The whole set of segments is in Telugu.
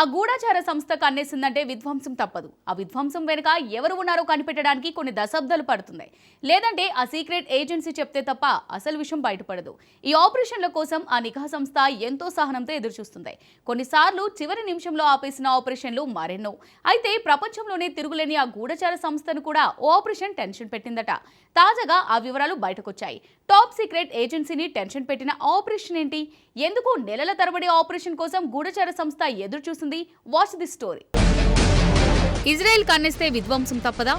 ఆ గూఢాచార సంస్థ కన్నేసిందంటే విధ్వంసం తప్పదు. ఆ విధ్వంసం వెనుక ఎవరు ఉన్నారో కనిపెట్టడానికి కొన్ని దశాబ్దాలు పడుతుంది లేదంటే ఆ సీక్రెట్ ఏజెన్సీ చెప్తే తప్ప అసలు విషయం బయటపడదు. ఈ ఆపరేషన్ల కోసం ఆ నిఘా సంస్థ ఎంతో సహనంతో ఎదురుచూస్తుంది. కొన్నిసార్లు చివరి నిమిషంలో ఆపేసిన ఆపరేషన్లు మరెన్నో. అయితే ప్రపంచంలోనే తిరుగులేని ఆ గూఢచార సంస్థను కూడా ఓ ఆపరేషన్ టెన్షన్ పెట్టిందట. తాజాగా ఆ వివరాలు బయటకొచ్చాయి. టాప్ సీక్రెట్ ఏజెన్సీని టెన్షన్ పెట్టిన ఆపరేషన్ ఏంటి? ఎందుకు నెలల తరబడి ఆపరేషన్ కోసం గూఢచార సంస్థ ఎదురు చూసింది వాచ్ ది స్టోరీ ఇజ్రాయెల్ కన్నేస్తే విధ్వంసం తప్పదా?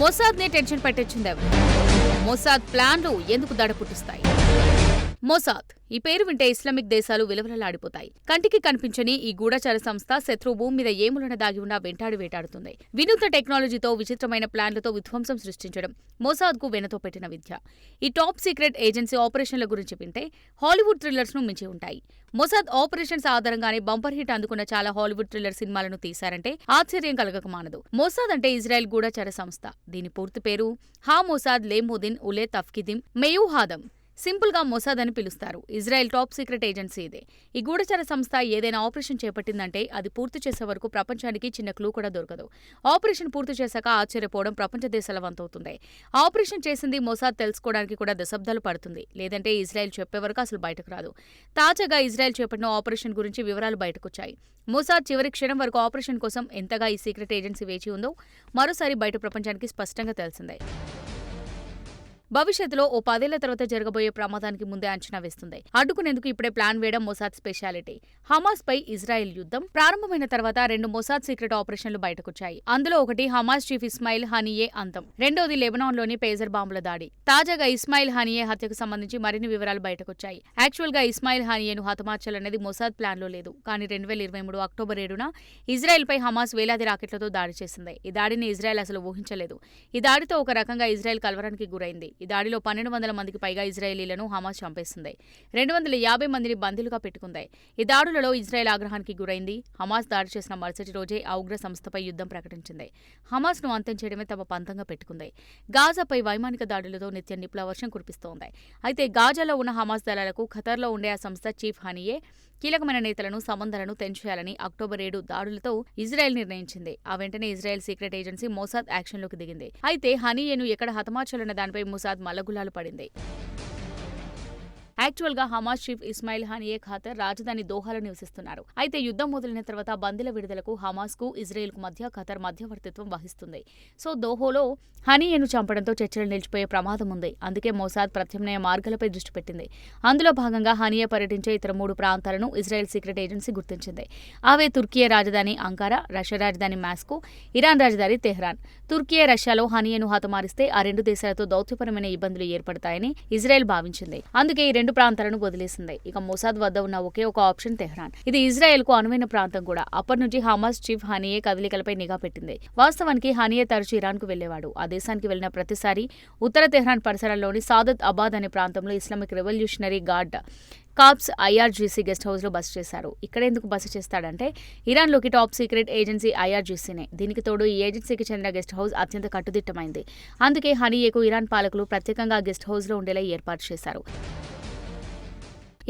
మొసాద్ నే టెన్షన్ పెట్టించింది ఎవరు? మొసాద్ ప్లాన్లు ఎందుకు దడ పుట్టిస్తాయి మొసాద్. ఈ పేరు వింటే ఇస్లామిక్ దేశాలు విలవలలాడిపోతాయి. కంటికి కనిపించని ఈ గూఢచార సంస్థ శత్రువు భూమి మీద ఏములన దాగి ఉన్నా వెంటాడి వేటాడుతుంది. వినూత్న టెక్నాలజీతో విచిత్రమైన ప్లాన్లతో విధ్వంసం సృష్టించడం మొసాద్కు వెనతో పెట్టిన విద్య. ఈ టాప్ సీక్రెట్ ఏజెన్సీ ఆపరేషన్ల గురించి వింటే హాలీవుడ్ థ్రిల్లర్స్ను మించి ఉంటాయి. మొసాద్ ఆపరేషన్స్ ఆధారంగానే బంపర్ హిట్ అందుకున్న చాలా హాలీవుడ్ థ్రిల్లర్ సినిమాలను తీశారంటే ఆశ్చర్యం కలగక మానదు. మొసాద్ అంటే ఇజ్రాయెల్ గూఢచార సంస్థ. దీని పూర్తి పేరు హా మొసాద్ లేమోదిన్ ఉలే తఫ్కిదిం మెయూహాదం సింపుల్గా మొసాద్ అని పిలుస్తారు. ఇజ్రాయెల్ టాప్ సీక్రెట్ ఏజెన్సీ ఇదే. ఈ గూఢచర సంస్థ ఏదైనా ఆపరేషన్ చేపట్టిందంటే అది పూర్తి చేసే వరకు ప్రపంచానికి చిన్న క్లూ కూడా దొరకదు. ఆపరేషన్ పూర్తి చేశాక ఆశ్చర్యపోవడం ప్రపంచ దేశాల వంతవుతుంది. ఆపరేషన్ చేసింది మొసాద్ తెలుసుకోవడానికి కూడా దశాబ్దాలు పడుతుంది. లేదంటే ఇజ్రాయెల్ చెప్పే వరకు అసలు బయటకు రాదు. తాజాగా ఇజ్రాయెల్ చేపట్టిన ఆపరేషన్ గురించి వివరాలు బయటకొచ్చాయి. మొసాద్ చివరి క్షణం వరకు ఆపరేషన్ కోసం ఎంతగా ఈ సీక్రెట్ ఏజెన్సీ వేచి ఉందో మరోసారి బయట ప్రపంచానికి స్పష్టంగా తెలిసిందే. భవిష్యత్తులో ఓ పదేళ్ళ తర్వాత జరగబోయే ప్రమాదానికి ముందే అంచనా వేస్తుంది. అడ్డుకునేందుకు ఇప్పుడే ప్లాన్ వేయడం మొసాద్ స్పెషాలిటీ. హమాస్ పై ఇజ్రాయెల్ యుద్ధం ప్రారంభమైన తర్వాత రెండు మొసాద్ సీక్రెట్ ఆపరేషన్లు బయటకొచ్చాయి. అందులో ఒకటి హమాస్ చీఫ్ ఇస్మాయిల్ హనియే అంతం. రెండోది లెబనాన్లోని పేజర్ బాంబుల దాడి. తాజాగా ఇస్మాయిల్ హనియే హత్యకు సంబంధించి మరిన్ని వివరాలు బయటకొచ్చాయి. యాక్చువల్గా ఇస్మాయిల్ హనియేను హతమార్చాలనేది మొసాద్ ప్లాన్లో లేదు. కానీ రెండు వేల ఇరవై మూడు అక్టోబర్ ఏడున ఇజ్రాయెల్ పై హమాస్ వేలాది రాకెట్లతో దాడి చేసింది. ఈ దాడిని ఇజ్రాయెల్ అసలు ఊహించలేదు. ఈ దాడితో ఒక రకంగా ఇజ్రాయెల్ కలవరానికి గురైంది. ఈ దాడిలో పన్నెండు వందల మందికి పైగా ఇజ్రాయేలీలను హమాస్ చంపేసింది. రెండు వందల యాభై మందిని బందీలుగా పెట్టుకుంది. ఈ దాడులలో ఇజ్రాయెల్ ఆగ్రహానికి గురైంది. హమాస్ దాడి చేసిన మరుసటి రోజే ఆ ఉగ్ర సంస్థపై యుద్ధం ప్రకటించింది. హమాస్ను అంతం చేయడమే తమ పంతంగా పెట్టుకుంది. గాజాపై వైమానిక దాడులతో నిత్యం నిపుల వర్షం కురిపిస్తోంది. అయితే గాజాలో ఉన్న హమాస్ దళాలకు ఖతర్లో ఉండే ఆ సంస్థ చీఫ్ హనీయే కీలకమైన నేతలను సంబంధాలను తెంచేయాలని అక్టోబర్ ఏడు దాడులతో ఇజ్రాయెల్ నిర్ణయించింది. ఆ వెంటనే ఇజ్రాయెల్ సీక్రెట్ ఏజెన్సీ మోసాద్ యాక్షన్లోకి దిగింది. అయితే హనీయేను ఎక్కడ హతమార్చాలన్న దానిపై ముసాద్ మల్లగులాలు పడింది. యాక్చువల్గా Hamas chief Ismail Haniyeh Qatar రాజధాని దోహాలో నివసిస్తున్నారు. అయితే యుద్ధం మొదలైన తర్వాత బందీల విడుదలకు హమాస్కు ఇజ్రాయెల్కు మధ్య ఖతర్ మధ్యవర్తిత్వం వహిస్తుంది. సో దోహోలో హనీయను చంపడంతో చర్చలు నిలిచిపోయే ప్రమాదం ఉంది. అందుకే మోసాద్ ప్రత్యామ్నాయ మార్గాలపై దృష్టి పెట్టింది. అందులో భాగంగా హనియే పర్యటించే ఇతర మూడు ప్రాంతాలను ఇజ్రాయెల్ సీక్రెట్ ఏజెన్సీ గుర్తించింది. అవే తుర్కియా రాజధాని అంకారా రష్యా రాజధాని మాస్కో ఇరాన్ రాజధాని తెహ్రాన్. తుర్కియా రష్యాలో హనీయను హతమారిస్తే ఆ రెండు దేశాలతో దౌత్యపరమైన ఇబ్బందులు ఏర్పడతాయని ఇజ్రాయెల్ భావించింది. అందుకే ఈ రెండు ప్రాంతాలను వదిలేసింది. ఇక మొసాద్ వద్ద ఉన్న ఒకే ఒక ఆప్షన్ తెహ్రాన్. ఇది ఇజ్రాయెల్కు అనువైన ప్రాంతం కూడా. అప్పటి నుంచి హమాస్ చీఫ్ హనియే కదలికలపై నిఘా పెట్టింది. వాస్తవానికి హనియే తరచు ఇరాన్కు వెళ్ళేవాడు ఆ దేశానికి వెళ్ళిన ప్రతిసారి ఉత్తర తెహ్రాన్ పరిసరాల్లోని సాదత్ అబాద్ అనే ప్రాంతంలో Islamic revolutionary guard corps IRGC guest హౌస్లో బస చేశారు. ఇక్కడ ఎందుకు బస చేస్తాడంటే ఇరాన్లోకి టాప్ సీక్రెట్ ఏజెన్సీ ఐఆర్జీసీనే. దీనికి తోడు ఈ ఏజెన్సీకి చెందిన గెస్ట్ హౌస్ అత్యంత కట్టుదిట్టమైంది. అందుకే హనీయేకు ఇరాన్ పాలకులు ప్రత్యేకంగా గెస్ట్ హౌస్లో ఉండేలా ఏర్పాటు చేశారు.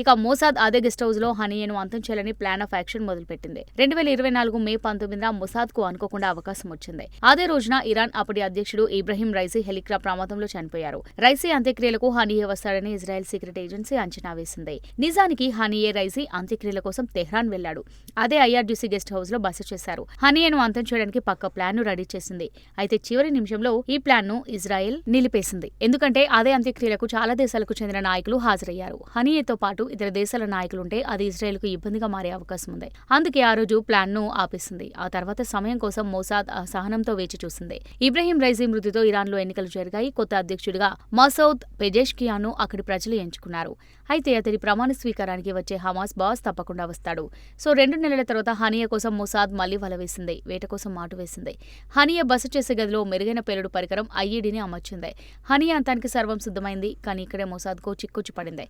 ఇక మోసాద్ అదే గెస్ట్ హౌస్లో హనీయను అంతం చేయాలని ప్లాన్ ఆఫ్ యాక్షన్ మొదలుపెట్టింది. రెండు వేల ఇరవై నాలుగు మే పంతొమ్మిదిన మొసాద్కు అనుకోకుండా అవకాశం వచ్చింది. అదే రోజున ఇరాన్ అప్పటి అధ్యక్షుడు ఇబ్రహీం రైసీ హెలికాప్టర్ ప్రమాదంలో చనిపోయారు. రైసీ అంత్యక్రియలకు హనీయే వస్తాడని ఇజ్రాయెల్ సీక్రెట్ ఏజెన్సీ అంచనా వేసింది. నిజానికి హనీయే రైసీ అంత్యక్రియల కోసం తెహ్రాన్ వెళ్ళాడు అదే ఐఆర్జీసీ గెస్ట్ హౌస్లో బస చేశారు. హనీయను అంతం చేయడానికి పక్క ప్లాన్ను రెడీ చేసింది. అయితే చివరి నిమిషంలో ఈ ప్లాన్ను ఇజ్రాయెల్ నిలిపేసింది. ఎందుకంటే అదే అంత్యక్రియలకు చాలా దేశాలకు చెందిన నాయకులు హాజరయ్యారు. హనీయేతో పాటు ఇతర దేశాల నాయకులుంటే అది ఇజ్రాయెల్కు ఇబ్బందిగా మారే అవకాశం ఉంది. అందుకే ఆ రోజు ప్లాన్ను ఆపేసింది. ఆ తర్వాత సమయం కోసం మోసాద్ సహనంతో వేచి చూసింది. ఇబ్రహీం రైజీ మృతితో ఇరాన్లో ఎన్నికలు జరిగాయి. కొత్త అధ్యక్షుడిగా మసౌద్ పెజేష్కియాను అక్కడి ప్రజలు ఎంచుకున్నారు. అయితే అతడి ప్రమాణ స్వీకారానికి వచ్చే హమాస్ బాస్ తప్పకుండా వస్తాడు. సో రెండు నెలల తర్వాత హనియా కోసం మొసాద్ మళ్ళీ వల వేసింది. వేట కోసం మాటు వేసింది. హనియా బస చేసే గదిలో మెరుగైన పేలుడు పరికరం ఐఈడీని అమర్చింది. హనియా అంతానికి సర్వం సిద్ధమైంది. కానీ ఇక్కడే మొసాద్కు చిక్కుచ్చి పడింది.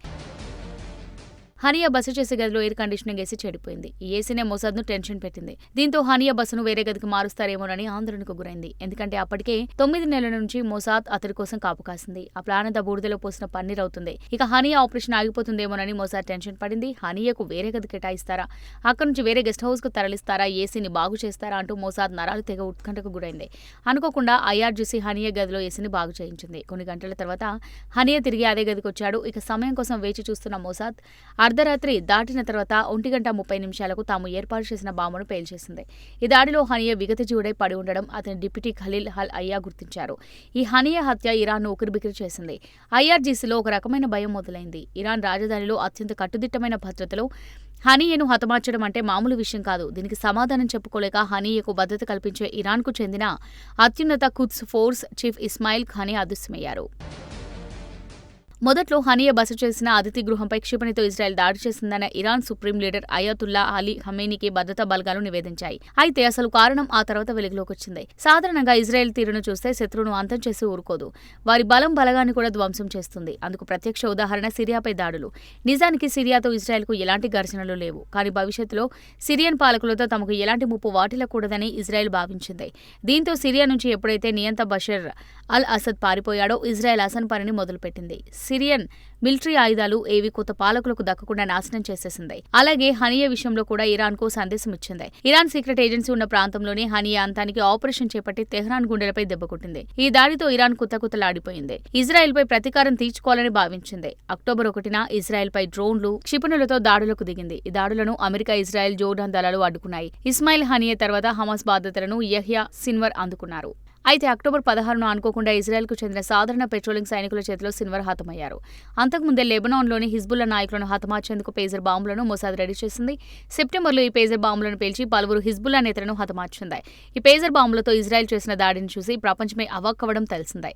హనియా బస చేసే గదిలో ఎయిర్ కండిషనింగ్ ఏసీ చెడిపోయింది. ఈ ఏసీనే మొసాద్ను టెన్షన్ పెట్టింది. దీంతో హనియా బస్సును వేరే గదికి మారుస్తారేమోనని ఆందోళనకు గురైంది. ఎందుకంటే అప్పటికే తొమ్మిది నెలల నుంచి మొసాద్ అతడి కోసం కాపు కాసింది. ఆ ప్లాన్ అంతా బూడిదలో పోసిన పన్నీర్ అవుతుంది. ఇక హనియా ఆపరేషన్ ఆగిపోతుందేమోనని మొసాద్ టెన్షన్ పడింది. హనియాకు వేరే గది కేటాయిస్తారా? అక్కడి నుంచి వేరే గెస్ట్ హౌస్కు తరలిస్తారా? ఏసీని బాగు చేస్తారా? అంటూ మోసాద్ నరాలు తెగ ఉత్కంఠకు గురైంది. అనుకోకుండా ఐఆర్జీసీ హనియా గదిలో ఏసీని బాగు చేయించింది. కొన్ని గంటల తర్వాత హనియా తిరిగి అదే గదికి వచ్చాడు ఇక సమయం కోసం వేచి చూస్తున్న మొసాద్ అర్ధరాత్రి దాటిన తర్వాత ఒంటి గంట ముప్పై నిమిషాలకు తాము ఏర్పాటు చేసిన బాంబును పేల్చేసింది. ఈ దాడిలో హనియా విగతజీవుడై పడి ఉండడం అతని డిప్యూటీ ఖలీల్ హల్ అయ్యా గుర్తించారు. ఈ హనియా హత్య ఇరాన్ను ఉకిరిబికిరి చేసింది. ఐఆర్జీసీలో ఒక రకమైన భయం మొదలైంది. ఇరాన్ రాజధానిలో అత్యంత కట్టుదిట్టమైన భద్రతలో హనీయను హతమార్చడం అంటే మామూలు విషయం కాదు. దీనికి సమాధానం చెప్పుకోలేక హనీయకు భద్రత కల్పించే ఇరాన్కు చెందిన అత్యున్నత Quds force chief Ismail Qaani అదృశ్యమయ్యారు. మొదట్లో హనియా బస చేసిన అతిథి గృహంపై క్షిపణితో ఇజ్రాయెల్ దాడి చేసిందన్న Iran supreme leader Ayatollah Ali హమేనీకి భద్రతా బలగాలు నివేదించాయి. అయితే అసలు కారణం ఆ తర్వాత వెలుగులోకి వచ్చింది. సాధారణంగా ఇజ్రాయెల్ తీరును చూస్తే శత్రువును అంతం చేసి ఊరుకోదు. వారి బలం బలగాన్ని కూడా ధ్వంసం చేస్తుంది. అందుకు ప్రత్యక్ష ఉదాహరణ సిరియాపై దాడులు. నిజానికి సిరియాతో ఇజ్రాయెల్కు ఎలాంటి ఘర్షణలు లేవు. కానీ భవిష్యత్తులో సిరియన్ పాలకులతో తమకు ఎలాంటి ముప్పు వాటిల్లకూడదని ఇజ్రాయెల్ భావించింది. దీంతో సిరియా నుంచి ఎప్పుడైతే నియంత బషర్ అల్ అసద్ పారిపోయాడో ఇజ్రాయెల్ అసన్ పనిని మొదలుపెట్టింది. సిరియన్ మిలిటరీ ఆయుధాలు ఏవి కొత్త పాలకులకు దక్కకుండా నాశనం చేసేసింది. అలాగే హనియా విషయంలో కూడా ఇరాన్కు సందేశం ఇచ్చింది. ఇరాన్ సీక్రెట్ ఏజెన్సీ ఉన్న ప్రాంతంలోనే హనియా అంతానికి ఆపరేషన్ చేపట్టి తెహ్రాన్ గుండెలపై దెబ్బకొట్టింది ఈ దాడితో ఇరాన్ కుత్తకుత్తలాడిపోయింది ఇజ్రాయెల్ పై ప్రతీకారం తీర్చుకోవాలని భావించింది. అక్టోబర్ ఒకటిన ఇజ్రాయెల్ పై డ్రోన్లు క్షిపణులతో దాడులకు దిగింది. ఈ దాడులను అమెరికా ఇజ్రాయెల్ జోర్డాన్ దళాలు అడ్డుకున్నాయి. ఇస్మాయిల్ హనియా తర్వాత హమాస్ బాధ్యతలను యహ్యా సిన్వర్ అందుకున్నారు. అయితే అక్టోబర్ పదహారును అనుకోకుండా ఇజ్రాయెల్కు చెందిన సాధారణ పెట్రోలింగ్ సైనికుల చేతిలో సిన్వర్ హతమయ్యారు. అంతకుముందే లెబనాన్లోని హిజ్బుల్లా నాయకులను హతమార్చేందుకు పేజర్ బాంబులను మొసాద్ రెడీ చేసింది. సెప్టెంబర్లో ఈ పేజర్ బాంబులను పేల్చి పలువురు హిజ్బుల్లా నేతలను హతమార్చింది. ఈ పేజర్ బాంబులతో ఇజ్రాయెల్ చేసిన దాడిని చూసి ప్రపంచమే అవాక్కవడం తెలిసిందే.